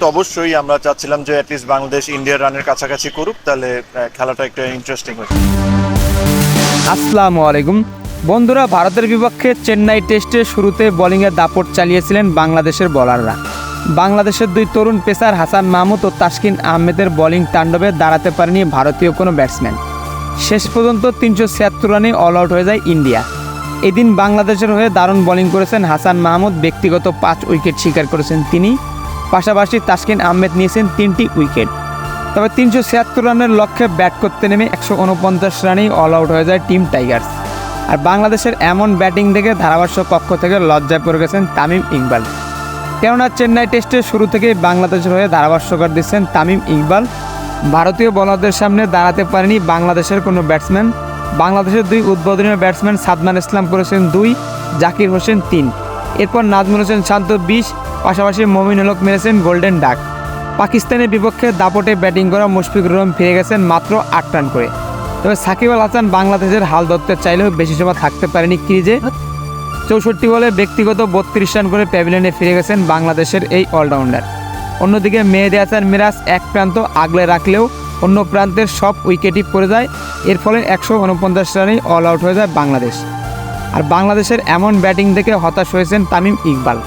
তো অবশ্যই আমরা চাচ্ছিলাম যে অ্যাটলিস্ট বাংলাদেশ ইন্ডিয়ার রানের কাছাকাছি করুক, তাহলে খেলাটা একটু ইন্টারেস্টিং হয়েছে আসসালামু আলাইকুম। বন্ধুরা, ভারতের বিপক্ষে চেন্নাই টেস্টে শুরুতে বোলিংয়ের দাপট চালিয়েছিলেন বাংলাদেশের বোলাররা। বাংলাদেশের দুই তরুণ পেসার হাসান মাহমুদ ও তাসকিন আহমেদের বোলিং তাণ্ডবে দাঁড়াতে পারেনি ভারতীয় কোনো ব্যাটসম্যান শেষ পর্যন্ত তিনশো ছিয়াত্তর রানে অল আউট হয়ে যায় ইন্ডিয়া। এদিন বাংলাদেশের হয়ে দারুণ বোলিং করেছেন হাসান মাহমুদ, ব্যক্তিগত পাঁচ উইকেট শিকার করেছেন তিনি। পাশাপাশি তাসকিন আহমেদ নিয়েছেন তিনটি উইকেট। তবে তিনশো ছিয়াত্তর রানের লক্ষ্যে ব্যাট করতে নেমে একশো উনপঞ্চাশ রানেই অল আউট হয়ে যায় টিম টাইগার্স। আর বাংলাদেশের এমন ব্যাটিং দেখে ধারাভাষ্য কক্ষ থেকে লজ্জায় পড়ে গেছেন তামিম ইকবাল। কেননা চেন্নাই টেস্টের শুরু থেকেই বাংলাদেশের হয়ে ধারাভাষ্যকার দিচ্ছেন তামিম ইকবাল। ভারতীয় বোলারদের সামনে দাঁড়াতে পারেনি বাংলাদেশের কোনো ব্যাটসম্যান। বাংলাদেশের দুই উদ্বোধনীয় ব্যাটসম্যান সাদমান ইসলাম করেছেন দুই, জাকির হোসেন তিন। এরপর নাজমুল হোসেন শান্ত বিশ, পাশাপাশি মমিন হলক মেরেছেন গোল্ডেন ডাক। পাকিস্তানের বিপক্ষে দাপটে ব্যাটিং করা মুশফিকুর রহমান ফিরে গেছেন মাত্র আট রান করে। তবে সাকিব আল হাসান বাংলাদেশের হাল ধরতে চাইলেও বেশি সময় থাকতে পারেনি ক্রিজে চৌষট্টি বলে ব্যক্তিগত বত্রিশ রান করে প্যাভিলিয়নে ফিরে গেছেন বাংলাদেশের এই অলরাউন্ডার। অন্যদিকে মেহেদি হাসান মিরাজ এক প্রান্ত আগলে রাখলেও অন্য প্রান্তের সব উইকেটই পড়ে যায়। এর ফলে একশো উনপঞ্চাশ রানেই অল আউট হয়ে যায় বাংলাদেশ। আর বাংলাদেশের এমন ব্যাটিং দেখে হতাশ হয়েছেন তামিম ইকবাল।